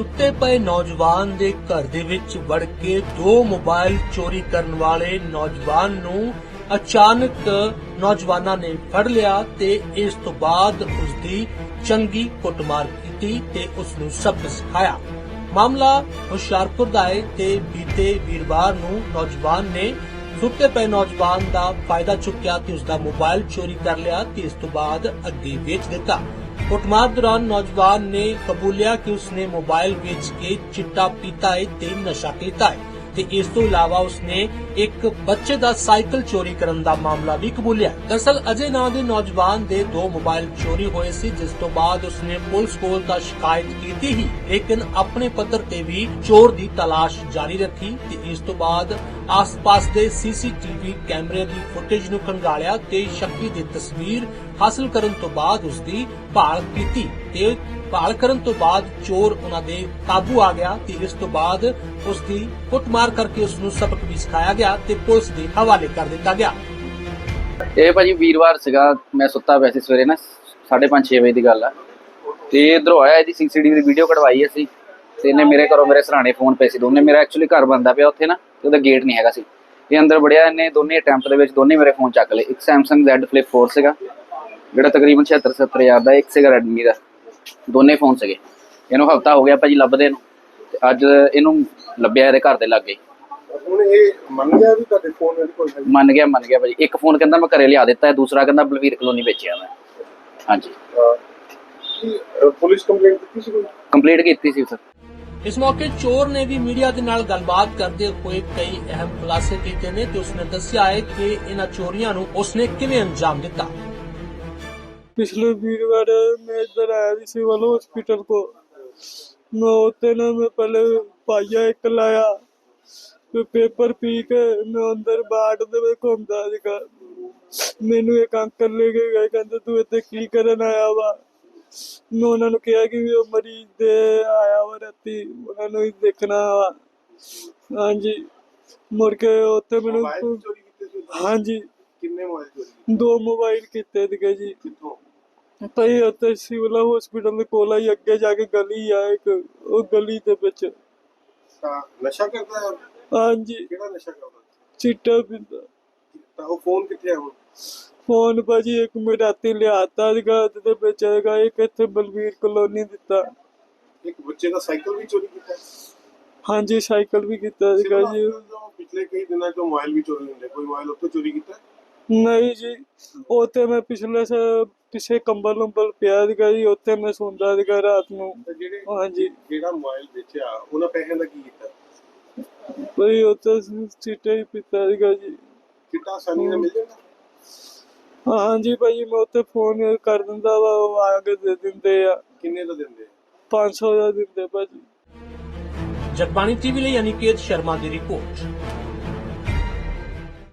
ਸੁੱਤੇ ਪਏ ਨੌਜਵਾਨ ਦੇ ਘਰ ਦੇ ਵਿੱਚ ਵੜ ਕੇ ਦੋ ਮੋਬਾਈਲ ਚੋਰੀ ਕਰਨ ਵਾਲੇ ਨੌਜਵਾਨ ਨੂੰ ਅਚਾਨਕ ਨੌਜਵਾਨਾਂ ਨੇ ਫੜ ਲਿਆ ਤੇ ਇਸ ਤੋਂ ਬਾਅਦ ਉਸ ਦੀ ਚੰਗੀ ਕੁੱਟਮਾਰ ਕੀਤੀ ਤੇ ਉਸ ਨੂੰ ਸਬਕ ਸਿਖਾਇਆ। ਮਾਮਲਾ ਹੁਸ਼ਿਆਰਪੁਰ ਦਾ ਹੈ ਤੇ ਬੀਤੇ ਵੀਰਵਾਰ ਨੂੰ ਨੌਜਵਾਨ ਨੇ ਸੁੱਤੇ ਪਏ ਨੌਜਵਾਨ ਦਾ ਫਾਇਦਾ ਚੁੱਕਿਆ ਤੇ ਉਸ ਦਾ ਮੋਬਾਈਲ ਚੋਰੀ ਕਰ ਲਿਆ ਤੇ ਇਸ ਤੋਂ ਬਾਅਦ ਅੱਗੇ ਵੇਚ ਦਿੱਤਾ। ਕੁੱਟਮਾਰ ਦੌਰਾਨ ਨੌਜਵਾਨ ਨੇ ਕਬੂਲਿਆ ਕਿ ਉਸਨੇ ਮੋਬਾਈਲ ਵੇਚ ਕੇ ਚਿੱਟਾ ਪੀਤਾ ਹੈ ਤੇ ਨਸ਼ਾ ਕੀਤਾ ਹੈ ਤੇ ਇਸ ਤੋਂ ਇਲਾਵਾ ਉਸਨੇ ਇੱਕ ਬੱਚੇ ਦਾ ਸਾਈਕਲ ਚੋਰੀ ਕਰਨ ਦਾ ਮਾਮਲਾ ਵੀ ਕਬੂਲਿਆ। ਦਰਸਲ ਅਜੇ ਨਾਂ ਦੇ ਨੌਜਵਾਨ ਦੇ ਦੋ ਮੋਬਾਈਲ ਚੋਰੀ ਹੋਏ ਸੀ, ਜਿਸ ਤੋਂ ਬਾਅਦ ਉਸਨੇ ਪੁਲਿਸ ਕੋਲ ਤਾਂ ਸ਼ਿਕਾਇਤ ਕੀਤੀ ਹੀ, ਲੇਕਿਨ ਆਪਣੇ ਪੱਧਰ ਤੇ ਵੀ ਚੋਰ ਦੀ ਤਲਾਸ਼ ਜਾਰੀ ਰੱਖੀ ਤੇ ਇਸ ਤੋਂ ਬਾਅਦ ਆਸ-ਪਾਸ ਦੇ ਸੀਸੀਟੀਵੀ ਕੈਮਰੇ ਦੀ ਫੁਟੇਜ ਨੂੰ ਖੰਗਾਲਿਆ ਤੇ ਸ਼ੱਕੀ ਦੀ ਤਸਵੀਰ ਹਾਸਲ ਕਰਨ ਤੋਂ ਬਾਅਦ ਉਸ ਦੀ ਭਾਲ ਕੀਤੀ। ਤੇ ਭਾਲ ਕਰਨ ਤੋਂ ਬਾਅਦ ਚੋਰ ਉਹਨਾਂ ਦੇ ਕਾਬੂ ਆ ਗਿਆ ਤੇ ਇਸ ਤੋਂ ਬਾਅਦ ਉਸ ਦੀ ਕੁੱਟਮਾਰ ਕਰਕੇ ਉਸ ਨੂੰ ਸਬਕ ਵੀ ਸਿਖਾਇਆ ਗਿਆ ਤੇ ਪੁਲਿਸ ਦੇ ਹਵਾਲੇ ਕਰ ਦਿੱਤਾ ਗਿਆ। ਇਹ ਭਾਜੀ ਵੀਰਵਾਰ ਸੀਗਾ, ਮੈਂ ਸੁੱਤਾ ਪਿਆ ਸੀ ਸਵੇਰੇ ਨਾ 5:30 ਵਜੇ ਦੀ ਗੱਲ ਆ। ਤੇ ਇਧਰੋਂ ਆਇਆ ਇਹਦੀ ਸੀਸੀਟੀਵੀ ਦੀ ਵੀਡੀਓ ਕਢਵਾਈ ਅਸੀਂ, ਤੇ ਇਹਨੇ ਮੇਰੇ ਘਰੋਂ ਮੇਰੇ ਸਰਾਣੇ ਫੋਨ ਪਏ ਸੀ ਦੋਨੇ, ਮੇਰਾ ਐਕਚੁਅਲੀ ਘਰ ਬੰਦਾ ਪਿਆ ਉੱਥੇ ਨਾ, ਤੇ ਉਹਦਾ ਗੇਟ ਨਹੀਂ ਹੈਗਾ ਸੀ। ਇਹ ਅੰਦਰ ਵੜਿਆ, ਇਹਨੇ ਦੋਨੇ ਅਟੈਂਪਟ ਦੇ ਵਿੱਚ ਦੋਨੇ ਮੇਰੇ ਫੋਨ ਚੱਕ ਲਏ। ਇੱਕ Samsung Z Flip 4 ਸੀਗਾ, ਜਿਹੜਾ ਤਕਰੀਬਨ 76 70 ਹਜ਼ਾਰ ਦਾ, ਇੱਕ ਸੀਗਾ Redmi ਦਾ। ਦੋਨੇ ਫੋਨ ਸੀਗੇ। ਇਹਨੂੰ ਹਫਤਾ ਹੋ ਗਿਆ ਭਾਜੀ ਲੱਭਦੇ ਨੂੰ ਤੇ ਅੱਜ ਇਹਨੂੰ ਲੱਭਿਆ ਇਹਦੇ ਘਰ ਦੇ ਲਾਗੇ। ਹੁਣ ਇਹ ਮੰਨ ਗਿਆ ਵੀ ਤੁਹਾਡੇ ਫੋਨ ਇਹਦੇ ਕੋਲ ਹੈ ਮੰਨ ਗਿਆ ਮੰਨ ਗਿਆ ਭਾਜੀ। ਇੱਕ ਫੋਨ ਕਹਿੰਦਾ ਮੈਂ ਘਰੇ ਲਿਆ ਦਿੱਤਾ ਹੈ ਦੂਸਰਾ ਕਹਿੰਦਾ ਬਲਵੀਰ ਕਲੋਨੀ ਵੇਚਿਆ ਮੈਂ। ਹਾਂਜੀ। ਅਹ, ਕੀ ਅਹ, ਪੁਲਿਸ ਕੰਪਲੇਂਟ ਕੀਤੀ ਸੀ ਕੋਈ? ਕੰਪਲੀਟ ਕੀਤੀ ਸੀ ਸਰ ਇਸ ਮੌਕੇ ਚੋਰ ਨੇ ਵੀ ਮੀਡੀਆ ਦੇ ਨਾਲ ਗੱਲਬਾਤ ਕਰਦੇ ਹੋਏ ਕਈ ਅਹਿਮ ਖੁਲਾਸੇ ਕੀਤੇ ਨੇ ਤੇ ਉਸਨੇ ਦੱਸਿਆ ਹੈ ਕਿ ਇਹਨਾਂ ਚੋਰੀਆਂ ਨੂੰ ਉਸਨੇ ਕਿਵੇਂ ਅੰਜਾਮ ਦਿੱਤਾ। पिछले वीरवार मैं इधर आया थी सिविल हॉस्पिटल को मैं होते ना मैं पहले पाइया एक लाया फिर पेपर पी के मैं अंदर ਬਾੜ ਦੇ ਵਿੱਚ ਘੁੰਮਦਾ ਸੀਗਾ ਮੈਨੂੰ ਇੱਕ ਅੰਕਲ ਲੈ ਕੇ ਗਏ ਕਹਿੰਦੇ ਤੂੰ ਇੱਥੇ ਕੀ ਕਰਨ ਆਇਆ ਵਾ ਮੈਂ ਉਹਨਾਂ ਨੂੰ ਕਿਹਾ ਕਿ ਵੀ ਉਹ ਮਰੀਜ਼ ਦੇ ਆਇਆ ਵਾ ਰਾਤੀ ਉਹਨਾਂ ਨੂੰ ਹੀ ਦੇਖਣਾ ਵਾ ਹਾਂਜੀ ਮੁੜ ਕੇ ਉੱਥੇ ਮੋਬਾਈਲ ਮੈਨੂੰ ਚੋਰੀ ਕੀਤੇ ਸੀ ਹਾਂਜੀ ਕਿੰਨੇ ਮੋਬਾਈਲ ਚੋਰੀ ਦੋ ਮੋਬਾਈਲ ਕੀਤੇ ਸੀਗੇ ਜੀ ਕਿੱਥੋਂ ਭਾਈ ਉੱਥੇ ਸਿਵਲ ਹਸਪੀਟਲ ਦੇ ਕੋਲ ਹੀ ਅੱਗੇ ਜਾ ਕੇ ਗਲੀ ਆ ਇੱਕ ਉਹ ਗਲੀ ਦੇ ਵਿੱਚ। ਤਾਂ ਨਸ਼ਾ ਕਰਦਾ ਹੈ? ਹਾਂਜੀ। ਕਿਹੜਾ ਨਸ਼ਾ ਕਰਦਾ? ਚਿੱਟਾ ਪਿੰਦਾ। ਤਾਂ ਉਹ ਫੋਨ ਕਿੱਥੇ ਹੈ ਹੁਣ? ਫੋਨ ਭਾਜੀ ਇੱਕ ਮੈਂ ਰਾਤੀ ਲਿਆਤਾ ਸੀਗਾ ਤੇ ਵਿੱਚ ਹੈਗਾ ਇੱਕ ਇੱਥੇ ਬਲਵੀਰ ਕਲੋਨੀ ਦਿੱਤਾ। ਇੱਕ ਬੱਚੇ ਦਾ ਸਾਈਕਲ ਵੀ ਚੋਰੀ ਕੀਤਾ? ਹਾਂਜੀ ਸਾਈਕਲ ਵੀ ਕੀਤਾ ਸੀਗਾ ਜੀ। ਪਿਛਲੇ ਕਈ ਦਿਨਾਂ ਤੋਂ ਮੋਬਾਈਲ ਵੀ ਚੋਰੀ ਹੁੰਦੇ ਕੋਈ ਮੋਬਾਈਲ ਉੱਥੋਂ ਚੋਰੀ ਕੀਤਾ? ਨਹੀਂ ਜੀ ਉੱਥੇ ਮੈਂ ਪਿਛਲੇ ਸ ਪਿਛੇ ਕੰਬਲ ਨੰਬਲ ਪਿਆ ਸੀਗਾ ਜੀ ਉੱਥੇ ਮੈਂ ਸੌਂਦਾ ਸੀਗਾ ਰਾਤ ਨੂੰ। ਤੇ ਜਿਹੜੇ ਹਾਂਜੀ। ਜਿਹੜਾ ਮੋਬਾਈਲ ਵੇਚਿਆ ਉਹਨਾਂ ਪੈਸਿਆਂ ਦਾ ਕੀ ਕੀਤਾ? ਭਾਈ ਉੱਥੇ ਚਿੱਟਾ ਹੀ ਪੀਤਾ ਸੀਗਾ ਜੀ। ਚਿੱਟਾ ਆਸਾਨੀ ਨਾਲ ਮਿਲ ਜਾਂਦਾ ਹਾਂਜੀ ਭਾਈ ਮੈਂ ਉੱਥੇ ਫੋਨ ਕਰ ਦਿੰਦਾ ਵਾ ਉਹ ਆ ਕੇ ਦੇ ਦਿੰਦੇ ਆ। ਕਿੰਨੇ ਦਾ ਦਿੰਦੇ? 500 ਦਾ ਦਿੰਦੇ ਭਾਜੀ। ਜਗਬਾਣੀ ਟੀਵੀ ਲਈ ਅਨਿਕੇਤ ਸ਼ਰਮਾ ਦੀ ਰਿਪੋਰਟ।